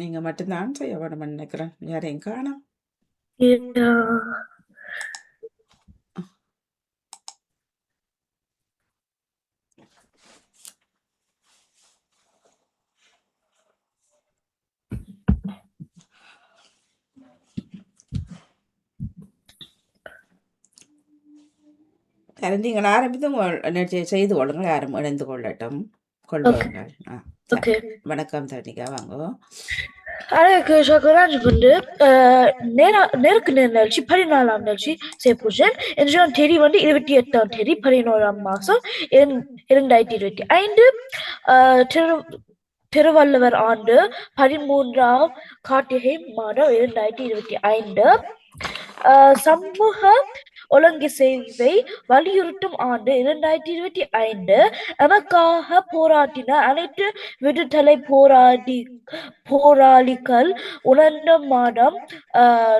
நீங்க மட்டும்தான் செய்ய வேணும்னு நினைக்கிறேன். யாரையும் காணோம் நீங்கள் ஆரம்பித்து நிகழ்ச்சியை செய்து கொள்ளுங்கள். யாரும் இணைந்து கொள்ளட்டும். Okay. வணக்கம் தனிகா வாங்க. எனக்கு ஷாக்கராஜ் வந்து நேரா நேருக்கு நேர் நிகழ்ச்சி பதினாலாம் நிகழ்ச்சி செய்யப்போச்சேன் என்று தேதி வந்து இருபத்தி எட்டாம் தேதி பதினோராம் மாசம் இரண்- இரண்டாயிரத்தி இருபத்தி ஐந்து. திரு திருவள்ளுவர் ஆண்டு பதிமூன்றாம் கார்த்திகை மாதம் இரண்டாயிரத்தி இருபத்தி ஐந்து. சமூக ஒழுங்கு செய்வை வலியுறுத்தும் ஆண்டு இரண்டாயிரத்தி இருபத்தி ஐந்து. நமக்காக போராட்டின அனைத்து விடுதலை போராடி போராளிகள் உணர்ந்த மாதம்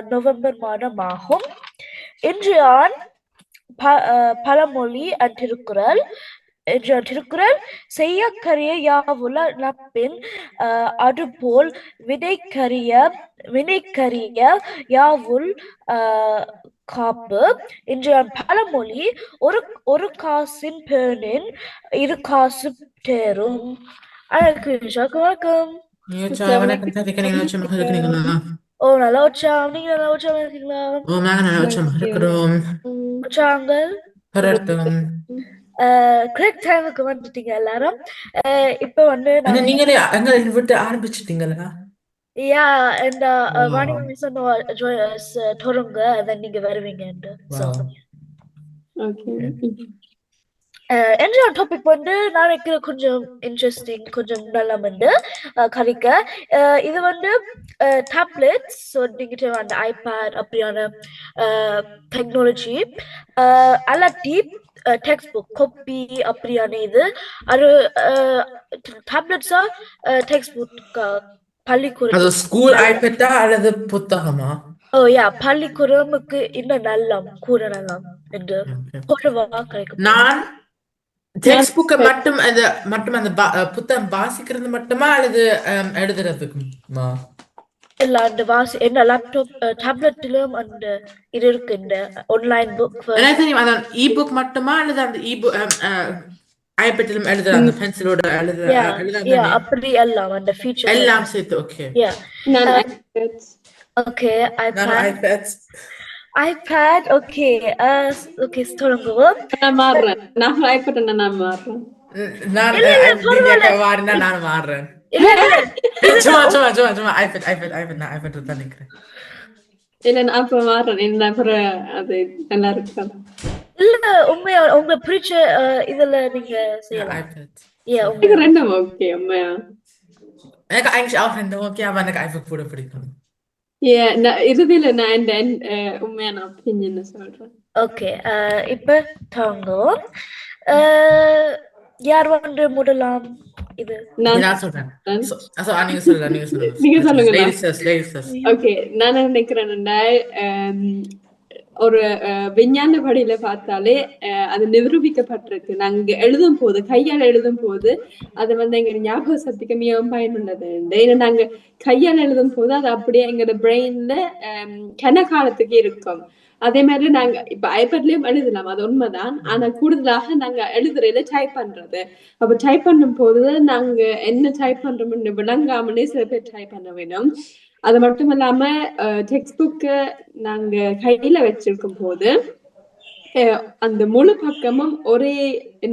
நவம்பர் மாதம் ஆகும் இன்று ஆண் ப- பழமொழி அண்ட் திருக்குறள் என்ற திருக்குறள் செய்யக்கரிய யாவுல நப்பின் அதுபோல் வினைக்கரிய வினைக்கரிய யாவுல் ஆஹ் காப்பு. என்ற பழமொழி ஒரு ஒரு காசின் பேரின் இரு காசு தேரும். அழகு வணக்கம். ஓ நல்லா உற்சாகம். நீங்க நல்லா உற்சாகம் இருக்கீங்களா? ஓ நாங்கள் நல்ல உச்சமாக இருக்கிறோம். உற்சாகங்கள்? கரெக்ட் டைமுக்கு வந்துட்டீங்க எல்லாரும். இப்ப வந்து நீங்களே எங்களை விட்டு ஆரம்பிச்சிட்டீங்களா? யா இந்த Wow. வாணி சொன்ன தொடங்க அதான் நீங்க வருவீங்கன்னு. என்ற டாபிக் வந்து நாளைக்கு கொஞ்சம் இன்ட்ரெஸ்டிங் கொஞ்சம் நல்லா வந்து அஹ், கதைக்க அஹ், இது வந்து டேப்லெட்ஸ் ஸோ நீங்கள் அந்த ஐபேட் அப்படியான டெக்னாலஜி அல்லாட்டி டெக்ஸ்ட் புக் கொப்பி அப்படியான இது. அது டேப்லெட்ஸா டெக்ஸ்ட் புக் பள்ளிக்கூடம் அது ஸ்கூல் ஐபேட்டா அல்லது புத்தகமா? ஓ யா பள்ளிக்கூடமுக்கு இன்னும் நல்லம் கூட நல்லம் என்று Okay. குறைவா கிடைக்கும் நான் டெக்ஸ்ட் புக்கை மட்டும் அந்த மட்டும் அந்த புத்தகம் வாசிக்கிறது மட்டுமா அல்லது எழுதுறதுக்குமா? இல்ல அந்த வாசி என்ன லேப்டாப் டேப்லெட்டிலும் அந்த இது இருக்கு இந்த ஆன்லைன் புக் எனக்கு தெரியும்? அதான் இ புக் மட்டுமா அல்லது அந்த இ புக் ஐபேட்டிலும் எழுதுற அந்த பென்சிலோட எழுதுற யா எழுதுற அப்படி எல்லாம் அந்த ஃபீச்சர் எல்லாம் சேர்த்து ஓகே யா நான். Okay iPad iPad okay okay தொடங்குவோம். நான் மாறுறேன். நான் iPad னா நான் மாறுறேன். நான் மாறினா நான் மாறுறேன். சும்மா சும்மா சும்மா சும்மா ஐபேட் ஐபேட் ஐபேட் நான் ஐபேட் தான் நினைக்கிறேன். இல்ல நான் அப்ப மாறுறேன். என்ன அப்புறம் அது நல்லா இருக்கும் இல்ல உண்மையா உங்க பிடிச்ச இதுல நீங்க செய்யலாம். எனக்கு ரெண்டும் ஓகே உண்மையா. எனக்கு eigentlich auch ரெண்டு ஓகே aber எனக்கு ஐபேட் கூட பிடிக்கும். ஏ நான் இறுதியில நான் அஹ், உண்மையான ஒப்பீனியன் சொல்றேன். ஓகே இப்ப தொடங்குவோம் அஹ், யார் வந்து முதலாம் இது? நான் நான் சொல்றேன். So- so, ஆ, நீங்க சொல்லுங்க நீங்க சொல்லுங்க. நீங்க சொல்லுங்க. ladies first ladies first. Okay நான் என்ன நினைக்கிறேன்னா ஆம், ஒரு அஹ், விஞ்ஞான படியில பார்த்தாலே அது நிரூபிக்கப்பட்டிருக்கு. நாங்க எழுதும் போது கையால எழுதும் போது அது வந்து எங்க ஞாபக சக்திக்கு மிகவும் பயனுள்ளது. ஏன்னா நாங்க கையால எழுதும் போது அது அப்படியே எங்களோட பிரெயின்ல கன காலத்துக்கு இருக்கும். அதே மாதிரி நாங்க இப்ப ஐபட்லயும் எழுதலாம் அது உண்மைதான். ஆனா கூடுதலாக நாங்க எழுதுறதுல டைப் பண்றது. அப்ப டைப் பண்ணும் போது நாங்க என்ன டைப் பண்றோம்னு விளங்காமலே சில பேர் டைப் பண்ண வேணும். அது மட்டும் இல்லாம டெக்ஸ்ட் புக்கு நாங்க கையில வச்சிருக்கும் போது அந்த முழு பக்கமும் ஒரே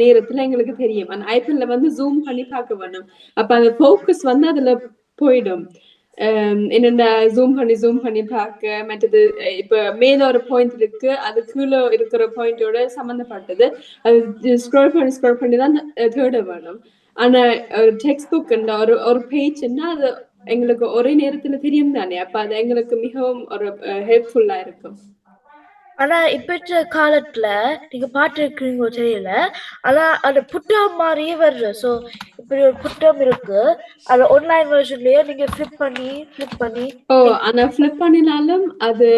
நேரத்துல எங்களுக்கு தெரியும். அந்த ஐபேட்ல வந்து ஜூம் பண்ணி பார்க்க வேணும். அப்ப அந்த போக்கஸ் வந்து அதுல போயிடும். என்னென்ன ஜூம் பண்ணி ஜூம் பண்ணி பார்க்க மற்றது இப்ப மேல ஒரு பாயிண்ட் இருக்கு அது கீழே இருக்கிற பாயிண்டோட சம்மந்தப்பட்டது அது ஸ்க்ரோல் பண்ணி ஸ்க்ரோல் பண்ணி தான் தேட வேணும். ஆனா டெக்ஸ்ட் புக் ஒரு ஒரு பேஜ்னா அது எங்களுக்கு ஒரே நேரத்துல தெரியும் தானே அப்ப அது எங்களுக்கு மிகவும் ஒரு ஹெல்ப்ஃபுல்லா இருக்கும். ஆனா இப்ப காலத்துல நீங்க பாட்டு இருக்கீங்க தெரியல. ஆனா அந்த புட்டா மாதிரியே வருது சோ இப்படி ஒரு புத்தகம் இருக்கு. அது ஆன்லைன் வெர்ஷன்லயே நீங்க ஃபிளிப் பண்ணி ஃபிளிப் பண்ணி. ஓ ஆனா ஃபிளிப் பண்ணினாலும் அது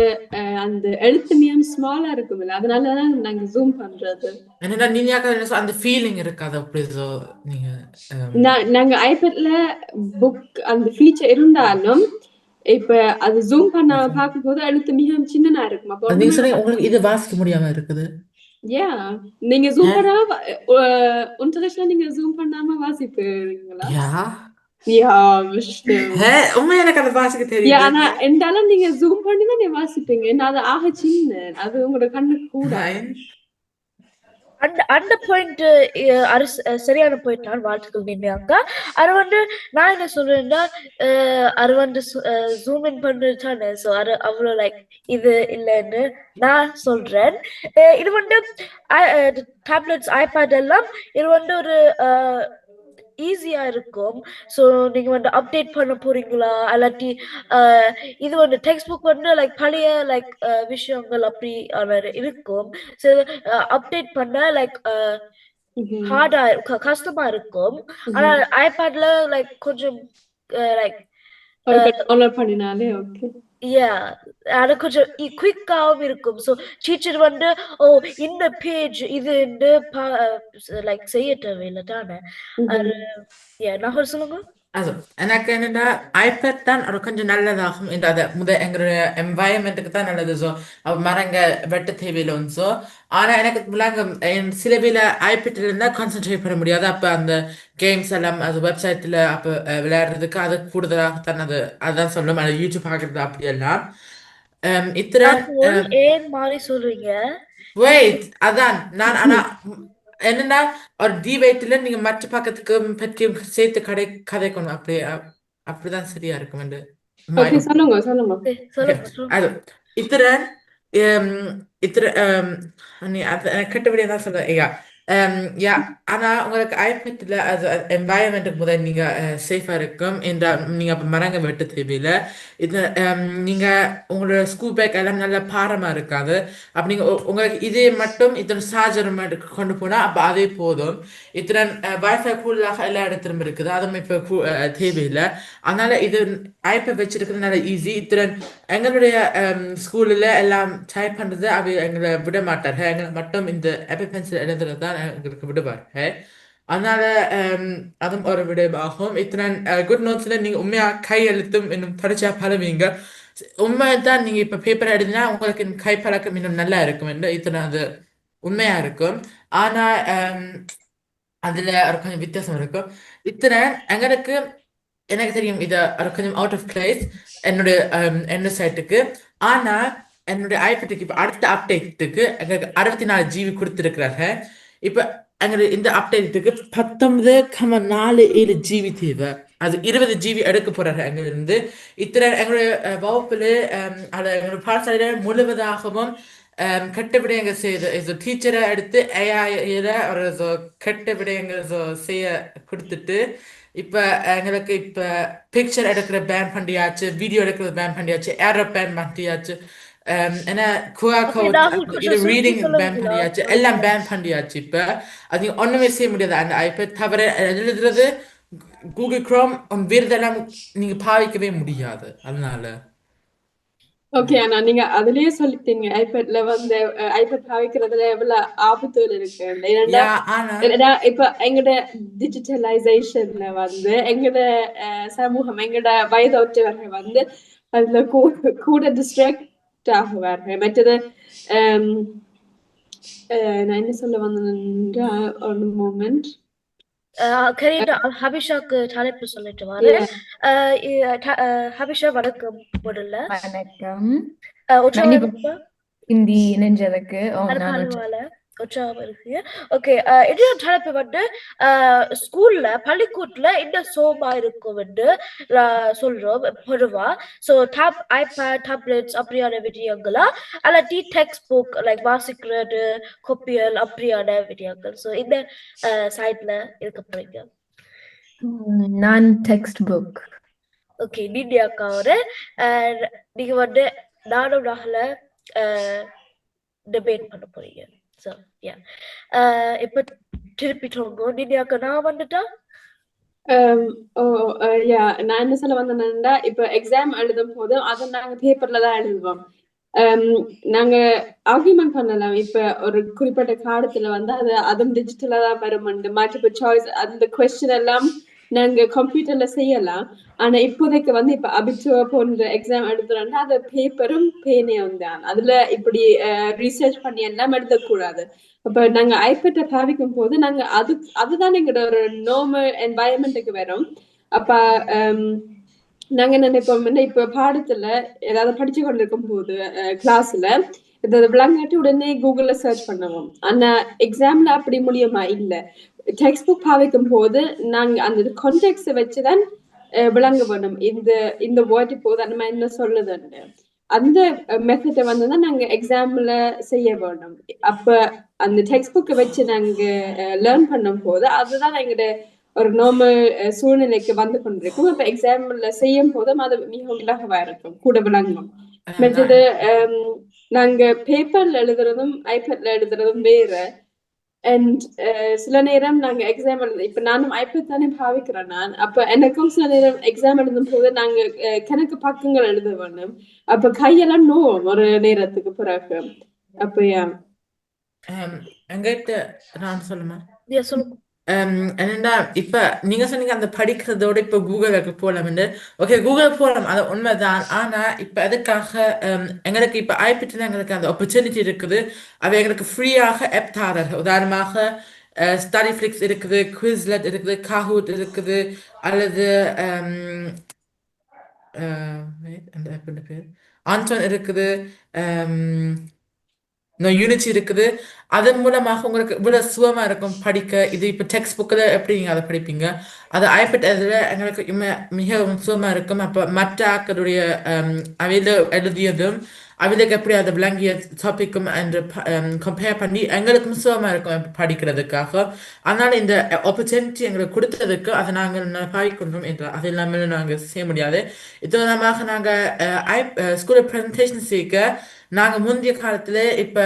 அந்த எழுத்து மியம் ஸ்மாலா இருக்கும்ல. அதனாலதான் நாங்க ஜூம் பண்றது. என்னடா நீங்க அந்த ஃபீலிங் இருக்காது அப்படி so நீங்க நாங்க ஐபேட்ல புக் அந்த ஃபீச்சர் இருந்தாலும் இப்ப அது ஜூம் பண்ண பார்க்கும்போது எழுத்து மிகவும் சின்னதா இருக்கும். அப்போ நீங்க சொன்னீங்க உங்களுக்கு இது வாசிக்க முடியாம இருக்குது. யா நீங்க ஜூம் பண்ணாம உன்டர்ல நீங்க ஜூம் பண்ணாம வாசிப்பீங்களா யா யா விஷ்ணு. ஹே உண்மை எனக்கு அதை வாசிக்க யா தெரியுது ஆனா இருந்தாலும் நீங்க ஜூம் பண்ணி தான் நீ வாசிப்பீங்க. ஏன்னா அது ஆக சின்ன அது உங்களோட கண்ணுக்கு கூட. அந்த அந்த பாயிண்ட் அரு சரியான பாயிண்ட் நான் வாழ்த்துக்கள் நின்றாங்க அது வந்து நான் என்ன சொல்றேன்னா அஹ், அது வந்து ஜூம் இன் பண்ணுறது தானே ஸோ அது அவ்வளோ லைக் இது இல்லைன்னு நான் சொல்றேன். இது வந்து டேப்லெட்ஸ் ஐபேட் எல்லாம் இது வந்து ஒரு ஈஸியா இருக்கும். ஸோ நீங்க வந்து அப்டேட் பண்ண போறீங்களா? இல்லாட்டி இது வந்து டெக்ஸ்ட் புக் வந்து லைக் பழைய லைக் விஷயங்கள் அப்படி இருக்கும். ஸோ அப்டேட் பண்ண லைக். ஹார்டா கஷ்டமா இருக்கும். ஆனா ஐபேட்ல லைக் கொஞ்சம் லைக் பண்ணினாலே ஓகே யா அது கொஞ்சம் குயிக்காவும் இருக்கும். ஸோ டீச்சர் வந்து ஓ இந்த பேஜ் இது லைக் செய்ய தேவையில்லை தானே? அது yeah, நான் சொல்லுங்க. Also, எனக்கு என்னன்னா ஐபேட் தான் அது கொஞ்சம் நல்லதாகும் இந்த அதை முத எங்களுடைய என்வாயன்மெண்ட்டுக்கு தான் நல்லது ஸோ மரங்க வெட்ட தேவையில்லை ஸோ ஆனால் எனக்கு விளங்கும் என் சில வேல ஐபேட்டில் இருந்தால் கான்சென்ட்ரேட் பண்ண முடியாது. அப்போ அந்த கேம்ஸ் எல்லாம் அது வெப்சைட்டில் அப்போ விளையாடுறதுக்கு அது கூடுதலாக தான் அது அதான் சொல்லும். அது யூடியூப் பார்க்குறது அப்படியெல்லாம் இத்தனை ஏன் மாதிரி சொல்றீங்க? வெயிட் அதான் நான் ஆனா ம், என்னன்னா ஒரு டி வெயிட்ல நீங்க மற்ற பக்கத்துக்கு பற்றியும் சேர்த்து கடை கதைக்கணும். அப்படி அப்- அப்படிதான் சரியா இருக்கும் என்று அது இத்திரன் இத்திர நீ அது எனக்கு கெட்டபடியாக தான் சொல்றேன் ஐயா யா ஆனா உங்களுக்கு ஐபேட்ல அது என்வாயன்மெண்ட்டுக்கு முதல் நீங்க சேஃபா இருக்கும். என்ற நீங்க அப்ப மரங்க வெட்ட தேவையில்லை. இது நீங்கள் நீங்க உங்களோட ஸ்கூல் பேக் எல்லாம் நல்ல பாரமா இருக்காது. அப்ப நீங்க உங்களுக்கு இதே மட்டும் இத்தனை சார்ஜர் கொண்டு போனா அப்ப அதே போதும். இத்தனை வைஃபை கூடுதலாக எல்லா இடத்திலும் இருக்குது. அதுவும் இப்ப கூ- தேவையில்லை. அதனால இது ஐபேட் வச்சிருக்கிறது நல்ல ஈஸி இத்தனை எங்களுடைய ஸ்கூலில் எல்லாம் டைப் பண்றது அவ எங்களை விட மாட்டார்கள். எங்களை மட்டும் இந்த ஆப்பிள் பென்சில் எழுதுறது தான் எங்களுக்கு விடுவார்கள் அதனால அதுவும் ஒரு விடயமாகும் இத்தனை குட் நோட்ஸ்ல நீங்க உண்மையா கை எழுத்தும் இன்னும் தொடர்ச்சியா பழவீங்க உண்மை தான் நீங்க இப்ப பேப்பர் எழுதினா உங்களுக்கு கை பழக்கம் இன்னும் நல்லா இருக்கும் என்று இத்தனை அது உண்மையா இருக்கும் ஆனா அதுல ஒரு கொஞ்சம் வித்தியாசம் இருக்கும் இத்தனை எங்களுக்கு எனக்கு தெரியும் இது ஒரு கொஞ்சம் அவுட் ஆஃப் பிளேஸ் என்னுடைய என்ன சைட்டுக்கு ஆனா என்னுடைய ஐபேட்டுக்கு இப்போ அடுத்த அப்டேட்டுக்கு எங்களுக்கு அறுபத்தி நாலு ஜிபி கொடுத்துருக்குறாங்க இப்போ எங்களுக்கு இந்த அப்டேட்டுக்கு பத்தொன்பது கம நாலு ஏழு ஜிபி தேவை. அது இருபது ஜிபி எடுக்க போறாங்க அங்கிருந்து. இத்தனை எங்களுடைய வகுப்புல அதை எங்களுடைய பாடசாலையில முழுவதாகவும் கெட்ட விடயங்கள் செய்து டீச்சரை எடுத்து ஏஐல ஒரு கெட்ட விடயங்கள் செய்ய கொடுத்துட்டு இப்ப எங்களுக்கு இப்ப பிக்சர் எடுக்கிற பேன் பண்ணியாச்சு வீடியோ எடுக்கிறது பேன் பண்ணியாச்சு ஏரோ பேன் பண்ணியாச்சு ஏன்னா ராகுல் இது ரீடிங் பேன்? பண்ணியாச்சு எல்லாம் பேன் பண்ணியாச்சு இப்ப அது ஒண்ணுமே செய்ய முடியாது அந்த ஐபேட் தவிர எழுதுறது கூகுள் குரோம் வேறதெல்லாம் நீங்க பாவிக்கவே முடியாது அதனால ஓகே ஆனா நீங்க அதுலயே சொல்லிட்டீங்க ஐபேட்ல வந்து ஐபேட் பாவிக்கிறதுல எவ்வளவு ஆபத்துகள் இருக்கு இப்ப எங்கட டிஜிட்டலைசேஷன்ல வந்து எங்கட சமூகம் எங்கட வயதொற்றவர்கள் வந்து அதுல கூட டிஸ்ட்ராக்ட் ஆகுவார்கள் மற்றது நான் என்ன சொல்ல வந்தேன்னா ஒரு மூமெண்ட் ஹபிஷாக்கு தலைப்பு சொல்லிட்டு வரேன் ஹபிஷா வணக்கம் முதல்ல வணக்கம்? ஹிந்தி இணைஞ்சதுக்கு உற்சாகம் இருக்கு ஓகே இது தலைப்பு வந்து ஸ்கூல்ல பள்ளிக்கூட்ல என்ன சோமா இருக்கும் என்று சொல்றோம் பொதுவா. ஸோ டேப் ஐபேட் டேப்லெட்ஸ் அப்படியான விஷயங்களா அல்லாட்டி டெக்ஸ்ட் புக் லைக் வாசிக்கிறது கொப்பியல் அப்படியான விஷயங்கள் ஸோ இந்த சைட்ல இருக்க போறீங்க. நான் டெக்ஸ்ட் புக் ஓகே அக்காவோட அஹ், நீங்க வந்து நானும் நகல டிபேட் பண்ண போறீங்க. ஸோ யா uh, இப்போ திருப்பிட்டோங்க நீங்க நான் வந்துட்டா? ஆம், ஓ அஹ், நான் என்ன சொல்ல வந்தேன்னா இப்ப எக்ஸாம் எழுதும் போது அதை நாங்க பேப்பர்ல தான் எழுதுவோம். ஆம், நாங்க ஆர்குமெண்ட் பண்ணலாம். இப்ப ஒரு குறிப்பிட்ட காலத்துல வந்து அது அதுவும் டிஜிட்டலா தான் வரும். மல்டிபிள் சாய்ஸ் அந்த கொஸ்டின் எல்லாம் நாங்க கம்ப்யூட்டர்ல செய்யலாம். ஆனா இப்போதைக்கு வந்து இப்ப அபிச்சுவ போன்ற எக்ஸாம் எடுத்துறோம்னா அது பேப்பரும் பேனையும் தான் அதுல இப்படி ரீசர்ச் பண்ணி எல்லாம் எழுதக்கூடாது அப்ப நாங்க ஐபேட்டை பாவிக்கும் போது நாங்க அது அதுதான் எங்களோட ஒரு நார்மல் என்வாயன்மெண்ட்டுக்கு வரும். அப்ப ஹம், நாங்க நினைப்போம் இப்ப பாடத்துல ஏதாவது படிச்சு கொண்டிருக்கும் போது கிளாஸ்ல இதை விளங்காட்டி உடனே கூகுள்ல சர்ச் பண்ணுவோம். ஆனா எக்ஸாம்ல அப்படி முடியுமா இல்ல. டெக்ஸ்ட் புக் பாவிக்கும் போது நாங்க அந்த கான்டெக்ட் வச்சுதான் விளங்க வேணும். இந்த இந்த வேர்ட் இப்போது மாதிரி என்ன சொல்லுதுன்னு. அந்த மெத்தடை வந்து தான் நாங்க எக்ஸாம்ல செய்ய வேணும். அப்ப அந்த டெக்ஸ்ட் புக்கை வச்சு நாங்க லேர்ன் பண்ணும் போது அதுதான் எங்களோட ஒரு நார்மல் சூழ்நிலைக்கு வந்து கொண்டிருக்கும். அப்ப எக்ஸாம்ல செய்யும் போதும் அது மிகவும் இலகுவா இருக்கும் கூட விளங்கும். மற்றது நாங்க பேப்பர்ல எழுதுறதும் ஐபேட்ல எழுதுறதும் வேற அண்ட் சில நேரம் நாங்க எக்ஸாம் எழுத இப்ப நானும் ஐபேட் தானே பாவிக்கிறேன் நான். அப்ப எனக்கும் சில நேரம் எக்ஸாம் எழுதும் போது நாங்க அஹ், கணக்கு பக்கங்கள் எழுத வேணும். அப்ப கையெல்லாம் நோவும் ஒரு நேரத்துக்கு பிறகு. அப்ப yeah. அஹ், எங்கிட்ட நான் சொல்லுமா. Yeah, இப்ப நீங்க சொன்னீங்க அந்த படிக்கிறதோட இப்ப கூகுளுக்கு போலாம்னு. ஓகே கூகுள் போலாம். அது உண்மைதான். ஆனா இப்ப அதுக்காக எங்களுக்கு இப்ப ஐபிடில எங்களுக்கு அந்த ஆப்பர்ச்சுனிட்டி இருக்குது. அது எங்களுக்கு ஃப்ரீயாக ஆப் தராங்க. உதாரணமாக ஸ்டடி ஃபிளிக்ஸ் இருக்குது குவிஸ்லெட் இருக்குது காஹூட் இருக்குது அல்லது அந்த பேர்? ஆன்சோன் இருக்குது யூனிட்டி இருக்குது. அதன் மூலமாக உங்களுக்கு இவ்வளோ சுகமாக இருக்கும் படிக்க. இது இப்போ டெக்ஸ்ட் புக்கில் எப்படி நீங்கள் அதை படிப்பீங்க? அது ஐபட் அதில் எங்களுக்கு இம்ம- மிகவும் சுகமாக இருக்கும். அப்போ மற்ற ஆக்களுடைய அவையில் எழுதியதும் அவைகளுக்கு எப்படி அதை விளங்கிய டாபிக்கும் என்று கம்பேர் பண்ணி எங்களுக்கும் சுகமாக இருக்கும் படிக்கிறதுக்காக. அதனால் இந்த ஆப்பர்ச்சுனிட்டி எங்களுக்கு கொடுத்ததுக்கு அதை நாங்கள் பாவிக்கொண்டோம் என்று. அது இல்லாமல் நாங்கள் செய்ய முடியாது. இது மூலமாக நாங்கள் ஐ ஸ்கூலில் ப்ரெசன்டேஷன் செய்ய நாங்கள் முந்தைய காலத்தில் இப்போ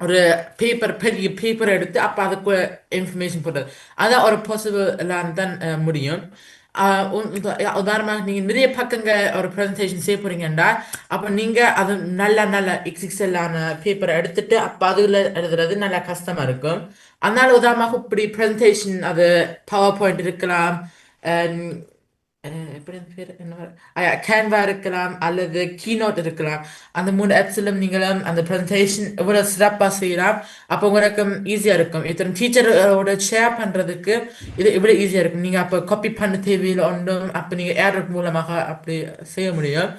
ஒரு பேப்பர் பெரிய பேப்பர் எடுத்து அப்போ அதுக்கு இன்ஃபர்மேஷன் போடுறது அதான் ஒரு பாசிபிளாக தான் முடியும். உத- உதாரணமாக நீங்கள் நிறைய பக்கங்க ஒரு ப்ரெசன்டேஷன் செய்ய போறீங்கன்னா அப்போ நீங்கள் அது நல்ல நல்ல எக்ஸிக்ஸலான பேப்பரை எடுத்துட்டு அப்போ அதில் எழுதுறது நல்லா கஷ்டமாக இருக்கும். அதனால உதாரணமாக இப்படி ப்ரெசன்டேஷன் அது பவர் பாயிண்ட் இருக்கலாம் எப்படி அந்த பேர் என்ன கேன்வா இருக்கலாம் அல்லது கீனோட் இருக்கலாம் அந்த மூணு ஆப்ஸிலும் நீங்களும் அந்த ப்ரெசன்டேஷன் எவ்வளோ சிறப்பாக செய்யலாம் அப்போ உங்களுக்கு ஈஸியாக இருக்கும் இத்தனை டீச்சரோட ஷேர் பண்ணுறதுக்கு இது இவ்வளோ ஈஸியாக இருக்கும் நீங்கள் அப்போ காப்பி பண்ண தேவையில் ஒன்றும் அப்போ நீங்கள் ஏர் மூலமாக அப்படி செய்ய முடியும்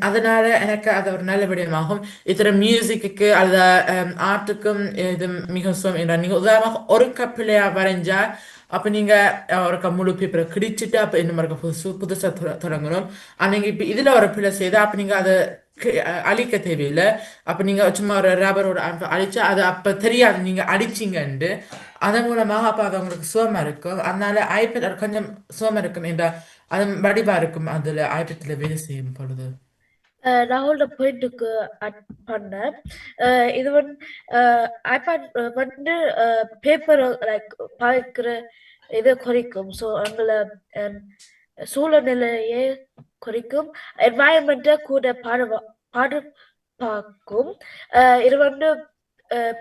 அதனால எனக்கு அது ஒரு நல்ல விடயமாகும் இத்தனை மியூசிக்கு அல்லது ஆர்ட்டுக்கும் இது மிக சுவம் என்றால் நீங்கள் உதாரணமாக ஒரு கப்பிலையாக வரைஞ்சால் அப்போ நீங்கள் ஒரு க முழு பேப்பரை கிடிச்சிட்டு அப்போ இன்னும் இருக்க புதுசு புதுசாக தொடங்கணும். ஆனால் நீங்கள் இப்போ இதில் ஒரு பிள்ளை செய்தால் அப்போ நீங்கள் அதை அழிக்க தேவையில்லை. அப்போ நீங்கள் சும்மா ஒரு ரப்பரோட அழிச்சா அது அப்போ தெரியாது. நீங்கள் அடிச்சிங்கன்ட்டு. அதன் மூலமாக அப்போ அது உங்களுக்கு சுகமாக இருக்கும். அதனால ஐபேட் கொஞ்சம் சுகமாக இருக்கும் என்ற அது வடிவாக இருக்கும். அதில் ஐபேட்டில் வேலை செய்யும் பொழுது. அஹ் பாயிண்ட்டுக்கு அட் பண்ணேன். இது வந்து ஐபேட் வந்து பேப்பர் லைக் பார்க்கிற இதை குறைக்கும். ஸோ அங்களை சூழ்நிலையே குறைக்கும். என்வாயன்மெண்ட்டை கூட பாட பாடு பார்க்கும் இது வந்து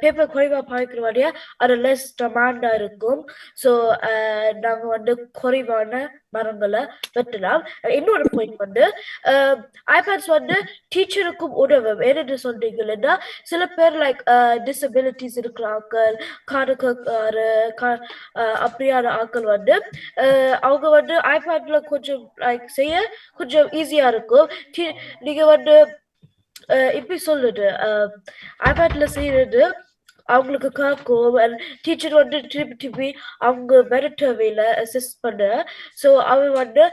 பேப்பர் குறைவா பார்க்கிற வழியா அது லெஸ் டமாண்டா இருக்கும். ஸோ நாங்கள் வந்து குறைவான மரங்களை வெட்டலாம். இன்னொரு பாயிண்ட் வந்து ஐபேட்ஸ் வந்து டீச்சருக்கும் உதவும். ஏன்னு சொல்றீங்கன்னா சில பேர் லைக் டிசபிலிட்டிஸ் இருக்கிற ஆக்கள் காணுக்காரு அப்படியான ஆட்கள் வந்து அவங்க வந்து ஐபேட்ல கொஞ்சம் லைக் செய்ய கொஞ்சம் ஈஸியா இருக்கும். நீங்க வந்து இப்படி சொல்லுது ஐபேட்ல செய்யறது அவங்களுக்கு காக்கும் டீச்சர் வந்து திருப்பி திருப்பி அவங்க மிரட்டவையில் அசிஸ்ட் பண்ண. ஸோ அவன் வந்து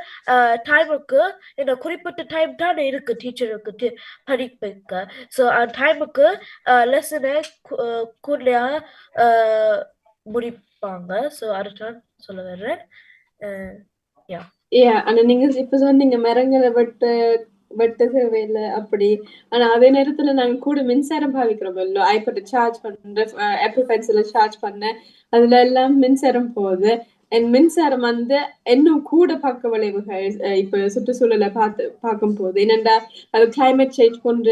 டைமுக்கு என்ன குறிப்பிட்ட டைம் தானே இருக்கு டீச்சருக்கு படிப்புக்கு ஸோ அந்த டைமுக்கு லெசனை கூடலையாக முடிப்பாங்க. ஸோ அதுதான் சொல்ல வர்றேன். அஹ், ஏ ஆனா நீங்க இப்ப சொன்னீங்க மரங்களை வெட்ட வெட்டவே இல்லை அப்படி. ஆனா அதே நேரத்துல நாங்க கூட மின்சாரம் பாவிக்கிறோம் இல்லோ. ஐபோட்டை சார்ஜ் பண்ற ஆப்பிள் பென்சில சார்ஜ் பண்ண. அதுல எல்லாம் மின்சாரம் போகுது. என் மின்சாரம் வந்து இன்னும் கூட பக்க விளைவுகள் இப்ப சுற்றுச்சூழலை பார்த்து பார்க்கும் போது என்னென்னா அது கிளைமேட் சேஞ்ச் போன்ற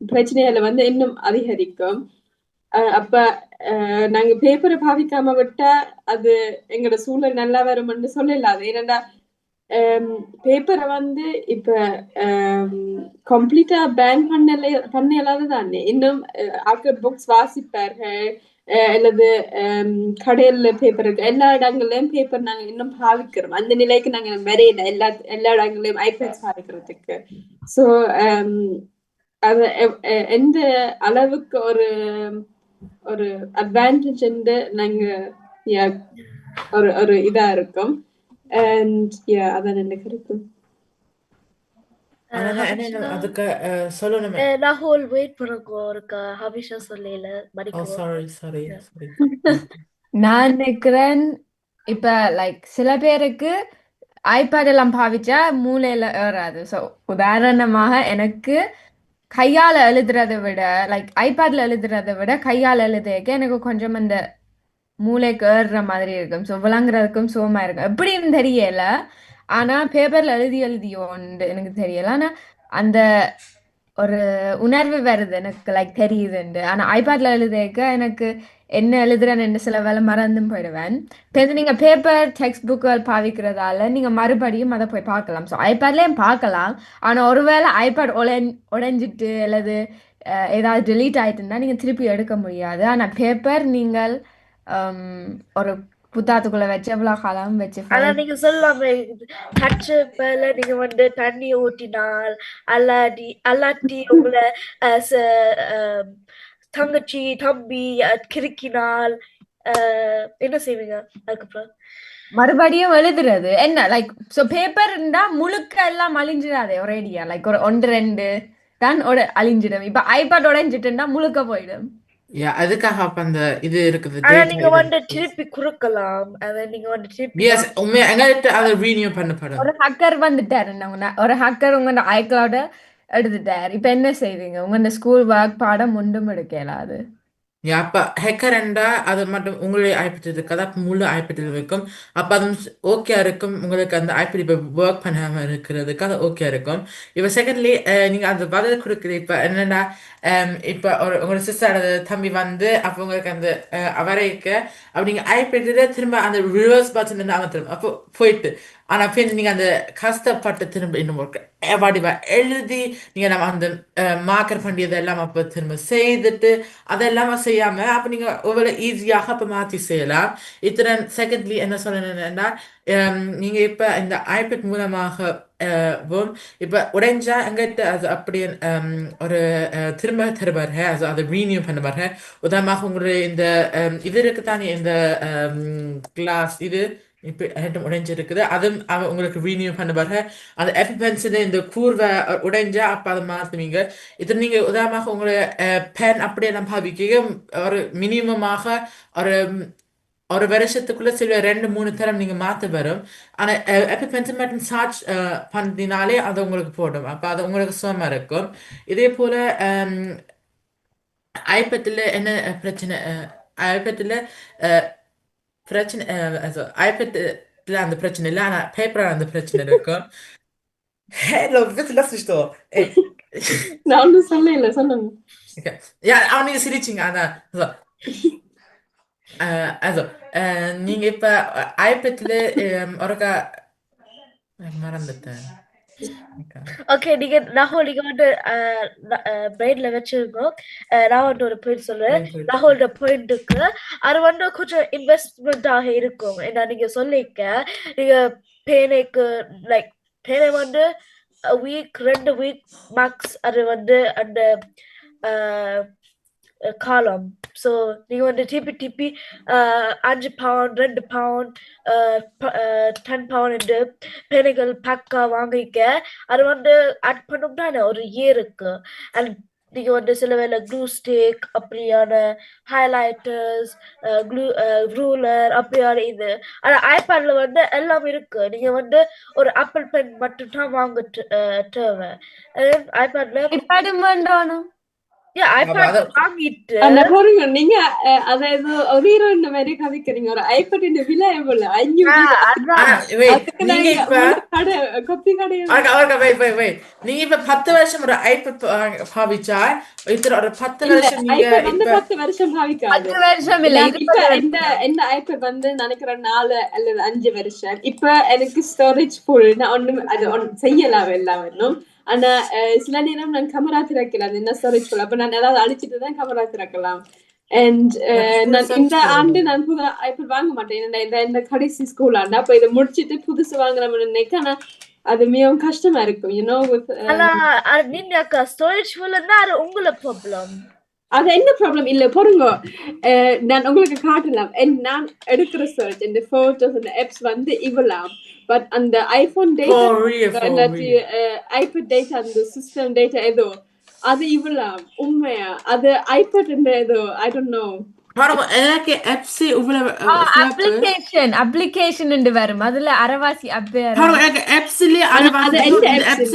பிரச்சனைகளை வந்து இன்னும் அதிகரிக்கும். அஹ் அப்ப அஹ் நாங்க பேப்பரை பாவிக்காம விட்டா அது எங்களோட சூழல் நல்லா வரும்னு சொல்லலாது ஏனென்றா Um, பேப்பரை வந்து இப்ப கம்ப்ளீட்டா பேன் பண்ணல பண்ண இயலாது தானே இன்னும் uh, ஆக்கள் புக்ஸ் வாசிப்பார்கள் அஹ் அல்லது கடையில் கடையில பேப்பர் இருக்கு எல்லா இடங்கள்லயும் பேப்பர் நாங்க இன்னும் பாவிக்கிறோம். அந்த நிலைக்கு நாங்க வரையில எல்லா எல்லா இடங்களையும் ஐபேட் பாவிக்கிறதுக்கு. ஸோ um, அது எந்த அளவுக்கு ஒரு ஒரு அட்வான்டேஜ் நாங்க ஒரு ஒரு இதா இருக்கும். அண்ட் யா அதான் எனக்கு இருக்கும் ஆனா என்ன அதுக்கு வெயிட் பண்ணுங்க ஒரு ஹபிஷா சொல்லல சாரி சாரி Yeah. சாரி நான் நினைக்கிறேன் இப்ப லைக் சில பேருக்கு ஐபேட் எல்லாம் பாவிச்சா மூளையில ஏறாது. ஸோ உதாரணமாக எனக்கு கையால எழுதுறதை விட லைக் ஐபேட்ல எழுதுறதை விட கையால எழுதுறதுக்கு எனக்கு கொஞ்சம் அந்த மூளைக்கு ஏறுற மாதிரி இருக்கும். ஸோ விளங்குறதுக்கும் சுகமா இருக்கும். எப்படின்னு தெரியல. ஆனா பேப்பர்ல எழுதி எழுதியோன்னு எனக்கு தெரியல. ஆனா அந்த ஒரு உணர்வு வருது எனக்கு லைக் தெரியுதுண்டு. ஆனா ஐபேட்ல எழுதுறதுக்கு எனக்கு என்ன எழுதுறேன்னு சில வேலை மறந்தும் போயிடுவேன். இப்போ இது நீங்கள் பேப்பர் டெக்ஸ்ட் புக்குகள் பாவிக்கிறதால நீங்கள் மறுபடியும் அதை போய் பார்க்கலாம். ஸோ ஐபேட்லேயும் பார்க்கலாம். ஆனால் ஒருவேளை ஐபேட் உடஞ் உடைஞ்சிட்டு அல்லது ஏதாவது டிலீட் ஆயிட்டுன்னா நீங்கள் திருப்பி எடுக்க முடியாது. ஆனால் பேப்பர் நீங்கள் ஒரு புத்தாத்துக்குள்ளே வச்சு எவ்வளோ காலம் வச்சு ஆனா நீங்க சொல்லலாமே டச் பேல நீங்க வந்து தண்ணி ஊற்றினால் அல்லாடி அல்லாட்டி உங்களை ச- தங்கச்சி தம்பி கிறுக்கினால் என்ன செய்வீங்க? அதுக்கப்புறம்? மறுபடியும் எழுதுறது. என்ன லைக் ஸோ பேப்பர் இருந்தா முழுக்க எல்லாம் அழிஞ்சிடாதே ஒரேடியா லைக் ஒரு ஒன்று ரெண்டு தான் அழிஞ்சிடும். இப்போ ஐபேட் உடைஞ்சிட்டுன்னா முழுக்க போயிடும். யா அதுக்காக அப்ப அந்த இது இருக்குது ஆனா data நீங்க வந்து இருக்குது. திருப்பி குறுக்கலாம் அதை நீங்க வந்து திருப்பி Yes, உண்மையா எங்கள்கிட்ட அதை ரீனியூ பண்ணப்படும் ஒரு ஹக்கர் வந்துட்டாரு. உங்க ஒரு ஹக்கர் உங்க ஐக்ளவுட எடுத்துட்டார். இப்போ என்ன செய்வீங்க? உங்க ஸ்கூல் ஒர்க் பாடம் ஒன்றும் எடுக்கலாது யா, அப்ப ஹேக்கர் என்றா அது மட்டும் உங்களுடைய ஐபேட் இருக்காது முழு ஐபிடியில் இருக்கும். அப்போ அது ஓகே இருக்கும். உங்களுக்கு அந்த ஐபிடி இப்போ ஒர்க் பண்ணாமல் இருக்கிறதுக்கு அது ஓகே இருக்கும். இப்போ செகண்ட்லி நீங்கள் அந்த பதில் கொடுக்குறது இப்போ என்னென்னா இப்போ ஒரு உங்களோட சிஸ்டரோட தம்பி வந்து அப்போ உங்களுக்கு அந்த அஹ், அவரைக்கு அப்ப நீங்க திரும்ப அந்த ரிவர்ஸ் பட்டன் அமர்த்தணும். அப்போ போயிட்டு ஆனால் பின் நீங்கள் அந்த கஷ்டப்பட்டு திரும்ப இன்னும் ஒரு வடிவா எழுதி நீங்கள் நம்ம அந்த மார்க்கர் பண்ணியது எல்லாம் அப்போ திரும்ப செய்துட்டு அதெல்லாம் செய்யாமல் அப்போ நீங்கள் ஒவ்வொரு ஈஸியாக அப்போ மாற்றி செய்யலாம். இத்தனை செகண்ட்லி என்ன சொல்லணும்னா நீங்கள் இப்போ இந்த ஐபேட் மூலமாக இப்போ உடைஞ்சா எங்கிட்ட அது அப்படியே ஒரு திரும்ப தருவார்கள் அது அதை ரீனியூ பண்ணுவார் உதாரணமாக உங்களுடைய இந்த இது இருக்குதானே இந்த கிளாஸ் இது? இப்போ ரெண்டும் உடைஞ்சிருக்குது அதுவும் அவன் உங்களுக்கு ரீனியூ பண்ணுவார்கள் அந்த எஃபிபென்சில் இந்த கூர்வை உடைஞ்சா அப்போ அதை மாற்றுவீங்க இது நீங்கள் உதாரணமாக உங்களை பென் அப்படியே நம்ம பாவிக்க ஒரு மினிமமாக ஒரு ஒரு வருஷத்துக்குள்ள சில ரெண்டு மூணு தரம் நீங்க மாத்த வரும். ஆனா எப்ப மட்டும் சார்ஜ் பண்ணினாலே அது உங்களுக்கு போடும். அப்ப அது உங்களுக்கு சுகமா இருக்கும். இதே போல ஐபேட்டில் என்ன பிரச்சனை ஐபேட்டில் பிரச்சனை ஐபேட்டில் அந்த பிரச்சனை இல்லை ஆனா பேப்பரில் அந்த பிரச்சனை இருக்கும் Hello, bitte lass mich doch. Ey. நான் ஒன்றும் சொல்லல சொல்லுங்க நீங்க சிரிச்சீங்க அதான் so. அஹ், also, அஹ், நீங்க இப்ப ஐபேட்ல ஒருக்கா மறந்துட்டேன். ஓகே நீங்க ராகுல் நீங்க வந்து பிரெயின்ல வச்சிருக்கோம் அஹ், நான் வந்து ஒரு பாயிண்ட் சொல்றேன். ராகுலோட பாயிண்ட்டுக்கு அது வந்து கொஞ்சம் இன்வெஸ்ட்மெண்ட்டாக இருக்கும். ஏன்னா நீங்க சொல்லிக்க நீங்க பேனைக்கு லைக் பேனை வந்து வீக் ரெண்டு வீக் மேக்ஸ் அது வந்து அந்த காலம் ஸோ நீங்க வந்து திருப்பி திருப்பி uh, அஞ்சு பவுண்ட் ரெண்டு பவுண்ட் டென் பவுண்ட் பெண்கள் பக்கா வாங்கிக்க. அது வந்து ஆட் பண்ணோம்னா ஒரு இயருக்கு அண்ட் நீங்க வந்து சில வேலை க்ளூ ஸ்டிக் அப்படியான ஹைலைட்டர்ஸ் க்ளூ ரூலர் அப்படியான இது. ஆனால் ஐபேட்ல வந்து எல்லாம் இருக்கு. நீங்க வந்து ஒரு ஆப்பிள் பென் மட்டும் தான் வாங்க uh, தேவை. ஐபேட்ல நீங்க அதாவது ஒரு ஹீரோ இந்த மாதிரி கதைக்கிறீங்க. ஒரு ஐபட் இந்த விலை எவ்வளவு? அஞ்சு நீங்க இப்ப பத்து வருஷம் ஒரு ஐபட் பாவிச்சா இத்தனை ஒரு பத்து வருஷம் வந்து இப்ப பத்து வருஷம் பாவிக்காது. வருஷம் இல்ல இப்ப இந்த இந்த ஐபேட் வந்து நினைக்கிறேன் நாலு அல்லது அஞ்சு வருஷம்? இப்ப எனக்கு ஸ்டோரேஜ் ஃபுல் நான் ஒண்ணும் அது ஒன் செய்யலாம் எல்லாம் வேணும் ஆனா சில நேரம் நான் கேமரா திறக்கலாம். அது என்ன ஸ்டோரேஜ் ஃபுல் அப்ப நான் ஏதாவது அழிச்சிட்டு தான் கேமரா திறக்கலாம். அண்ட் நான் இந்த ஆண்டு நான் புது ஐபேட் வாங்க மாட்டேன். இந்த- இந்த கடைசி ஸ்கூல் ஆண்டு. அப்ப இதை முடிச்சிட்டு புதுசு வாங்கலாம்னு நினைக்கிறேன் ஆனா அது மிகவும் கஷ்டமா இருக்கும். யூனோ வித் ஆனா நீங்க ஸ்டோரேஜ் ஃபுல்லுன்னா அது உங்கள ப்ராப்ளம் அது என்ன ப்ராப்ளம் இல்ல பொறுங்க. நான் உங்களுக்கு காட்டலாம். நான் எடுக்கிற சர்ச் இந்த போட்டோஸ் இந்த ஆப்ஸ் வந்து இவ்வளவு. பட் அந்த ஐபோன் டேட்டா. ஐபேட் டேட்டா அந்த சிஸ்டம் டேட்டா ஏதோ அது இவ்வளவு. உண்மையா? அது ஐபேட் இந்த ஏதோ ஐ டோன்ட் நோ பாருங்க, எனக்கு FC இவ்வளவு. அப்ளிகேஷன் அப்ளிகேஷன் வரும். அதுல அரவாசி பாருங்க, எனக்கு அரவாசி எந்த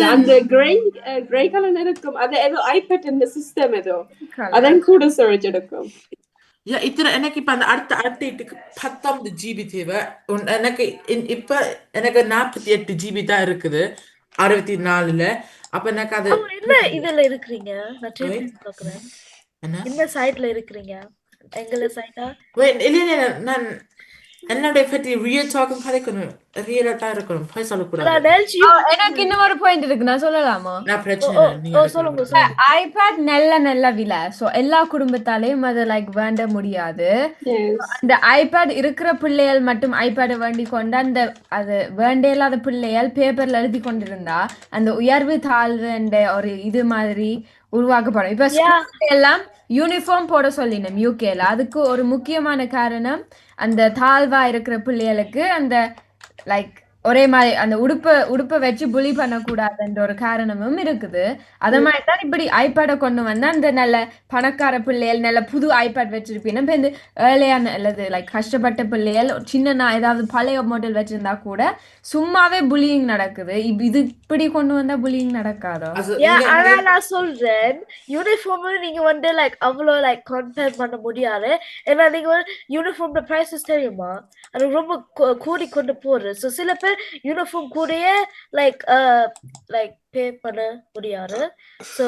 அந்த கிரே கிரே கலர் இருக்கும். அது ஏதோ ஐபேட் இந்த சிஸ்டம் ஏதோ. அதான் கூட ஸ்டோரேஜ் எடுக்கும். இத்தனை எனக்கு இப்ப அந்த அடுத்த அப்டேட்டுக்கு பத்தொன்பது ஜிபி தேவை. உன்- எனக்கு இப்ப எனக்கு நாற்பத்தி எட்டு ஜிபி தான் இருக்குது. அறுபத்தி நாலுல. அப்ப எனக்கு அது என்ன இதுல இருக்கிறீங்க? என்ன? இந்த சைட்ல இருக்கிறீங்க? எங்கள இல்ல இல்ல இல்ல, நான் என்னுடைய பற்றி ரியல் டாக்கும் கதைக்கணும். ரியலா தான் இருக்கணும். போய் சொல்லக்கூடாது. நான் நினைச்சு எனக்கு இன்னும் ஒரு பாயிண்ட் இருக்கு. நான் சொல்லலாமா? நான் பிரச்சனை சொல்லுங்க. ஐபேட் நல்ல நல்ல விலை. சோ எல்லா குடும்பத்தாலையும் அதை லைக் வேண்ட முடியாது. அந்த ஐபேட் இருக்கிற பிள்ளைகள் மட்டும் ஐபேடை வேண்டி கொண்டு அந்த அது வேண்ட இல்லாத பிள்ளைகள் பேப்பர்ல எழுதி கொண்டிருந்தா அந்த உயர்வு தாழ்வு என்ற ஒரு இது மாதிரி உருவாக்கப்படும் இப்ப எல்லாம் யூனிஃபார்ம் போட சொல்லினோம் யூகேல அதுக்கு ஒரு முக்கியமான காரணம் அந்த தாழ்வா இருக்கிற பிள்ளைகளுக்கு அந்த லைக் ஒரே மாதிரி அந்த உடுப்பை உடுப்பை வச்சு புலி பண்ணக்கூடாதுன்ற ஒரு காரணமும் இருக்குது. அத மாதிரி தான் இப்படி ஐபேடை கொண்டு வந்தா அந்த நல்ல பணக்கார பிள்ளைகள் நல்ல புது ஐபேட் வச்சிருப்பீங்க. இப்போ இந்த ஏழையான அல்லது லைக் கஷ்டப்பட்ட பிள்ளைகள் சின்ன நான் ஏதாவது பழைய மாடல் வச்சிருந்தா கூட சும்மாவே புலியிங் நடக்குது. இது இப்படி கொண்டு வந்தா புலியிங் நடக்காதோ? அது Yeah, நீங்க- ஆனா நீங்க- நான் சொல்றேன். யூனிஃபார்ம் நீங்க வந்து லைக் அவ்வளோ லைக் கம்பேர் பண்ண முடியாது. ஏன்னா நீங்க யூனிஃபார்ம் பிரைசஸ் தெரியுமா? அது ரொம்ப கூடி கொண்டு போறது ஸோ சில பேர் யூனிஃபார்ம் கூடயே லைக் லைக் பே பண்ண முடியாது. ஸோ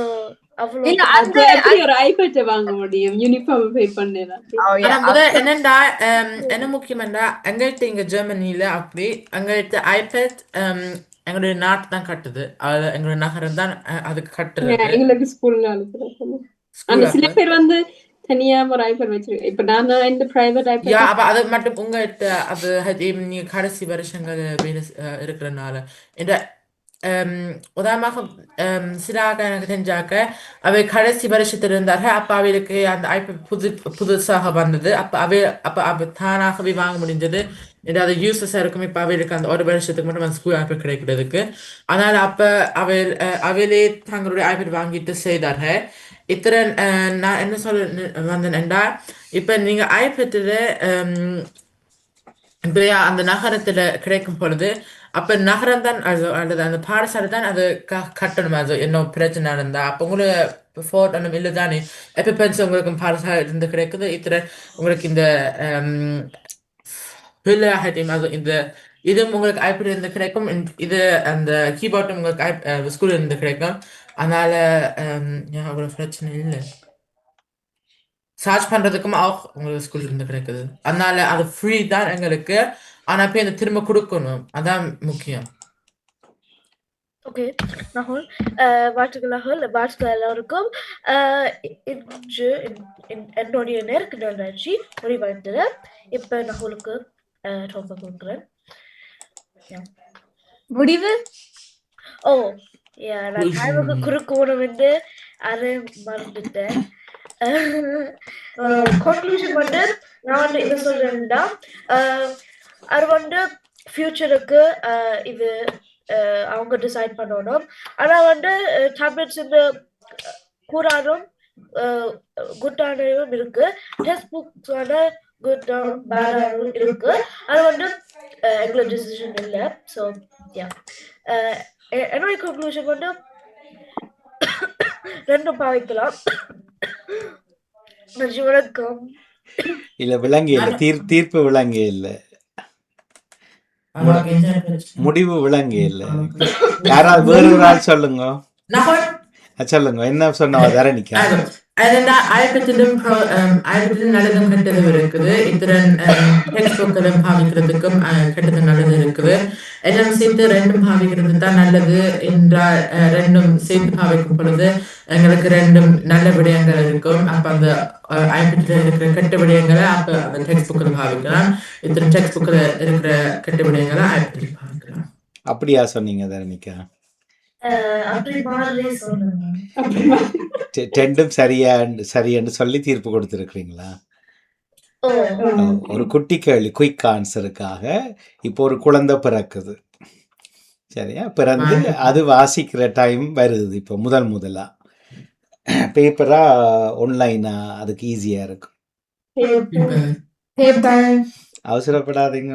அவ்வளோ இல்ல அப்ப அந்த எப்படி ஒரு ஐபேட் வாங்க முடியும்? யூனிஃபார்ம் பே பண்ணலாம் Oh, ஹம், என்ன முக்கியம்டா எங்கள்கிட்ட இங்க ஜெர்மனில அப்படி எங்கள்கிட்ட ஐபேட் எங்களுடைய நாட்டு தான் கட்டுது. அது எங்களுடைய நகரம் தான் அதுக்கு கட்டுறது. எங்களுக்கு சில. பேர் வந்து தனியா ஒரு ஐபேட் வச்சிருக்கேன் இப்ப நான் இந்த பிரைவேட் யா ஐபேட் அப்ப அது மட்டும் உங்கள்கிட்ட அது eben நீங்க கடைசி வருஷங்கள் இருக்கிறனால. இந்த உதாரணமாக சிலாக எனக்கு தெரிஞ்சாக்க அவை கடைசி வருஷத்தில் இருந்தார்கள். அப்ப அவைகளுக்கு அந்த ஐபேட் புது புதுசாக வந்தது. அப்ப அவை அப்ப அவ தானாகவே வாங்க முடிஞ்சது. ஏதாவது யூஸ்லெஸ்ஸாக இருக்கும் இப்போ அவைகளுக்கு அந்த ஒரு வருஷத்துக்கு மட்டும் அந்த ஸ்கூல் ஐபேட் கிடைக்கிறதுக்கு அதனால் அப்போ அவை அவளே தங்களுடைய ஐபேட் வாங்கிட்டு செய்தார்கள் இத்தனை uh, நான் என்ன சொல்ல வந்தேன்டா இப்போ நீங்கள் ஐபேட்டில் um, இப்படியா அந்த நகரத்தில் கிடைக்கும் பொழுது அப்போ நகரம் தான் அது அல்லது அந்த பாடசாலை தான் அது க கட்டணும்? அது என்ன பிரச்சனை இருந்தால் அப்போ உங்களுக்கு ஃபோர்ட் ஒன்றும் இல்லை தானே எப்போ பென்ஸ் உங்களுக்கு பாடசாலை இருந்து கிடைக்குது? இத்தனை உங்களுக்கு இந்த um, பிள்ளையாகட்டையும் அது இந்த இது உங்களுக்கு ஐபேட் இருந்து கிடைக்கும் இது அந்த கீபோர்டும் உங்களுக்கு ஐ ஸ்கூல்ல இருந்து கிடைக்கும். அதனால ஹம், யா, பிரச்சனை இல்லை. சார்ஜ் பண்றதுக்கும் auch உங்களுக்கு ஸ்கூல் இருந்து கிடைக்குது. அதனால அது ஃப்ரீ தான் எங்களுக்கு. ஆனா போய் அந்த திரும்ப கொடுக்கணும். அதான் முக்கியம். ஓகே ராகுல் அஹ், வாழ்த்துக்களாக வாழ்த்துக்கள் எல்லாருக்கும். அஹ், இன்று இன்- இன்- என்னுடைய நேருக்கு நிகழ்ச்சி முடிவடைந்தது இப்ப ராகுலுக்கு ரொம்ப கொடுக்குறேன் முடிவு? ஓ யா நான் டைமுக்கு குறுக்கு வந்து அதை மறந்துட்டேன். கன்க்ளூஷன் வந்து நான் வந்து என்ன சொல்றேன்னா அது வந்து ஃபியூச்சருக்கு இது அவங்க டிசைட் பண்ணணும். ஆனா வந்து டேப்லெட்ஸ் இந்த கூறாடும் குட்டானும் இருக்கு. டெக்ஸ்ட் புக்ஸான குட் பேடானும் இருக்கு அது வந்து எங்களோட டிசிஷன் இல்லை ஸோ யா என்னுடைய கன்க்ளூஷன் வந்து ரெண்டும் பாவிக்கலாம் நன்றி வணக்கம் இல்ல விளங்கி இல்ல தீர் தீர்ப்பு விளங்கி இல்ல? முடிவு விளங்கி இல்ல யாராவது வேறு ஒரு ஆள் சொல்லுங்க சொல்லுங்க என்ன சொன்னவா தரணிக்கா அதுதான் ஆயிரக்கத்திலும் ஆயிரக்கத்திலும் நல்லதும் கெட்டதும் இருக்குது. இத்திரன் டெக்ஸ்ட் புக்களும் பாவிக்கிறதுக்கும் கெட்டதும் நல்லது இருக்குது. எல்லாம் சேர்த்து ரெண்டும் பாவிக்கிறது தான் நல்லது என்றால் ரெண்டும் சேர்த்து பாவிக்கும் பொழுது எங்களுக்கு ரெண்டும் நல்ல விடயங்கள் இருக்கும். அப்ப அந்த ஆயிரக்கத்தில் இருக்கிற கெட்ட விடயங்களை அப்ப அந்த டெக்ஸ்ட் புக்கில் பாவிக்கலாம். இத்தனை டெக்ஸ்ட் புக்கில் இருக்கிற கெட்ட விடயங்களை ஆயிரக்கத்தில் பாவிக்கலாம். அப்படியா சொன்னீங்க தரணிக்கா ரெண்டும் சரியா சரியன்னு சொல்லி தீர்ப்பு கொடுத்துருக்கீங்களா ஒரு குட்டி கேள்வி குயிக் ஆன்சருக்காக இப்போ ஒரு குழந்தை பிறக்குது. சரியா? பிறந்து அது வாசிக்கிற டைம் வருது இப்போ முதல் முதலா. பேப்பரா ஒன்லைனா அதுக்கு ஈஸியா இருக்கும். பேப்பர் அவசரப்படாதீங்க.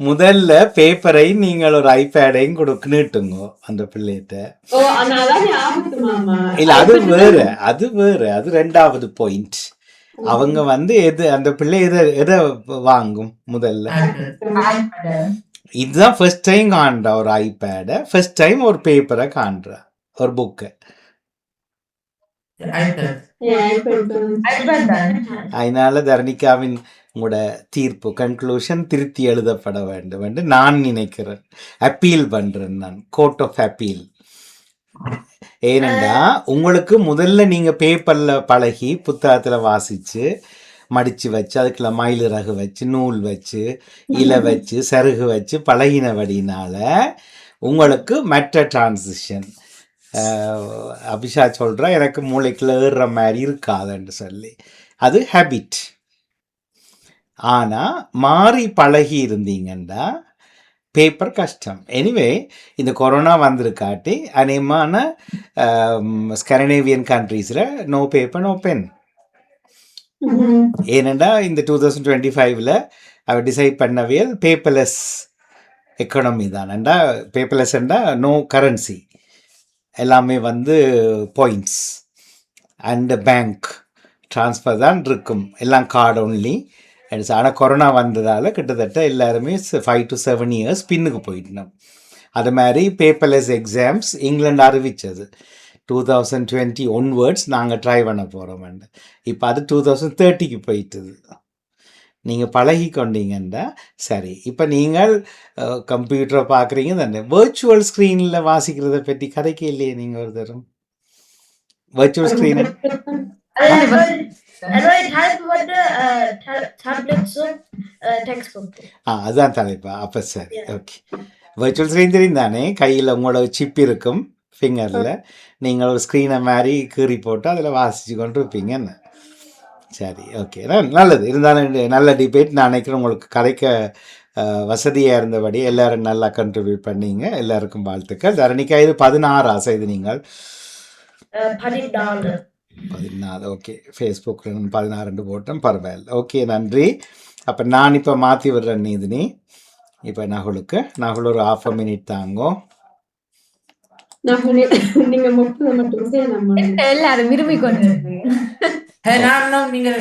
முதல்ல பேப்பரை நீங்கள் ஒரு ஐபேடையும் நீட்டுங்க அந்த பிள்ளைகிட்ட. இல்ல அது வேற அது வேற அது ரெண்டாவது பாயிண்ட் அவங்க வந்து எது அந்த பிள்ளை எதை எதை வாங்கும் முதல்ல? இதுதான் ஃபர்ஸ்ட் டைம் காண்றா ஒரு ஐபேடை ஃபர்ஸ்ட் டைம் ஒரு பேப்பரை காண்றா ஒரு புக்கை அதனால தரணிகாவின் உங்களோட தீர்ப்பு கன்க்ளூஷன் திருத்தி எழுதப்பட வேண்டும் என்று நான் நினைக்கிறேன். அப்பீல் பண்றேன் நான். கோர்ட் ஆஃப் அப்பீல் ஏனெண்டா உங்களுக்கு முதல்ல நீங்க பேப்பர்ல பழகி புத்தகத்துல வாசிச்சு மடிச்சு வச்சு அதுக்குள்ள மயில் ரகு வச்சு நூல் வச்சு இலை வச்சு சருகு வச்சு பழகினபடினால உங்களுக்கு மற்ற டிரான்சிஷன் அபிஷா சொல்றா எனக்கு மூளைக்குள்ள ஏறுற மாதிரி இருக்காதுன்னு சொல்லி. அது ஹேபிட் ஆனா மாறி பழகி இருந்தீங்கன்னா பேப்பர் கஷ்டம். எனிவே இந்த கொரோனா வந்திருக்காட்டி அநேகமான ஸ்கரனேவியன் கண்ட்ரீஸில் நோ பேப்பர் நோ பென் ஏனெண்டா இந்த டூ தௌசண்ட் டுவெண்ட்டி ஃபைவ்ல அவர் டிசைட் பண்ணவியல் பேப்பர்லெஸ் எக்கனாமி தானண்டா பேப்பர்லெஸ்ண்டா நோ கரன்சி எல்லாமே வந்து பாயிண்ட்ஸ் அண்ட் பேங்க் ட்ரான்ஸ்ஃபர் தான் இருக்கும். எல்லாம் கார்டு ஒன்லி ஆனால் கொரோனா வந்ததால் கிட்டத்தட்ட எல்லாருமே ஃபைவ் டு செவன் இயர்ஸ் பின்னுக்கு போயிட்டோம். அது மாதிரி பேப்பர்லெஸ் எக்ஸாம்ஸ் இங்கிலாந்து அறிவித்தது டூ தௌசண்ட் டுவெண்ட்டி ஒன்வேர்ட்ஸ் நாங்கள் ட்ரை பண்ண போகிறோம்ண்டு இப்போ அது டூ தௌசண்ட் தேர்ட்டிக்கு போயிட்டுது. நீங்கள் பழகி கொண்டீங்கன்னா சரி இப்போ நீங்கள் கம்ப்யூட்டரை பார்க்குறீங்க தானே? வேர்ச்சுவல் ஸ்க்ரீனில் வாசிக்கிறத பற்றி கதைக்கு இல்லையே நீங்கள் ஒரு தரம். வேர்ச்சுவல் ஸ்க்ரீன் என்னோட டைப் வந்து டேப்லெட்ஸும் டெக்ஸ்ட் புக் ஆ அதுதான் தலைப்பா அப்போ சரி ஓகே வர்ச்சுவல் ஸ்க்ரீன் தானே கையில் உங்களோட சிப் இருக்கும் ஃபிங்கரில் நீங்கள் ஒரு ஸ்க்ரீனை மாதிரி கீறி போட்டு அதில் வாசித்து கொண்டு இருப்பீங்க என்ன? சரி ஓகே நல்லது. இருந்தாலும் நல்ல டிபேட் நான் நினைக்கிறேன் உங்களுக்கு கதைக்க வசதியாக இருந்தபடி எல்லாரும் நல்லா கண்ட்ரிபியூட் பண்ணீங்க. எல்லாருக்கும் வாழ்த்துக்கள். தரணிக்கா இது பதினாறா செய்து நீங்கள்? பதினாலு. பதினாலு ஓகே ஃபேஸ்புக்கில் பதினாறு போட்டோம் பரவாயில்ல ஓகே நன்றி அப்போ நான் இப்போ மாற்றி விடுறேன் நீதினி இப்போ நகுலுக்கு நகுல் ஒரு ஹாஃப் அ மினிட் தாங்கோ நீங்க எல்லாரும் விரும்பி கொண்டு நான் நீங்க